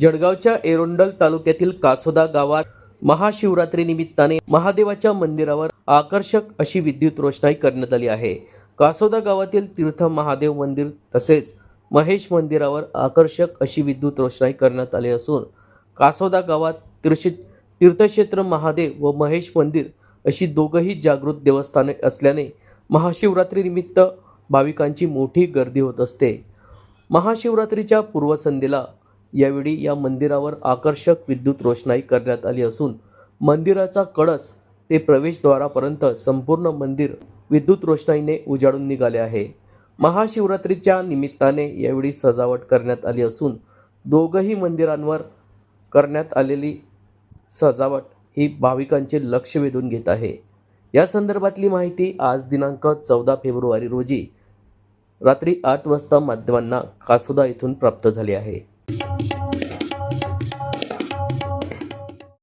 जळगावच्या एरोंडल तालुक्यातील कासोदा गावात महाशिवरात्री निमित्ताने महादेवाच्या मंदिरावर आकर्षक अशी विद्युत रोषणाई करण्यात आली आहे. कासोदा गावातील तीर्थ महादेव मंदिर तसेच महेश मंदिरावर आकर्षक अशी विद्युत रोषणाई करण्यात आली असून कासोदा गावात तीर्ष तीर्थक्षेत्र महादेव व महेश मंदिर अशी दोघंही जागृत देवस्थाने असल्याने महाशिवरात्रीनिमित्त भाविकांची मोठी गर्दी होत असते. महाशिवरात्रीच्या पूर्वसंध्येला यावेळी या मंदिरावर आकर्षक विद्युत रोषणाई करण्यात आली असून मंदिराचा कळस ते प्रवेशद्वारापर्यंत संपूर्ण मंदिर विद्युत रोषणाईने उजाडून निघाले आहे. महाशिवरात्रीच्या निमित्ताने यावेळी सजावट करण्यात आली असून दोघंही मंदिरांवर करण्यात आलेली सजावट ही भाविकांचे लक्ष वेधून घेत आहे. या संदर्भातली माहिती आज दिनांक चौदा फेब्रुवारी रोजी रात्री आठ वाजता माध्यमांना कासोदा येथून प्राप्त झाली आहे.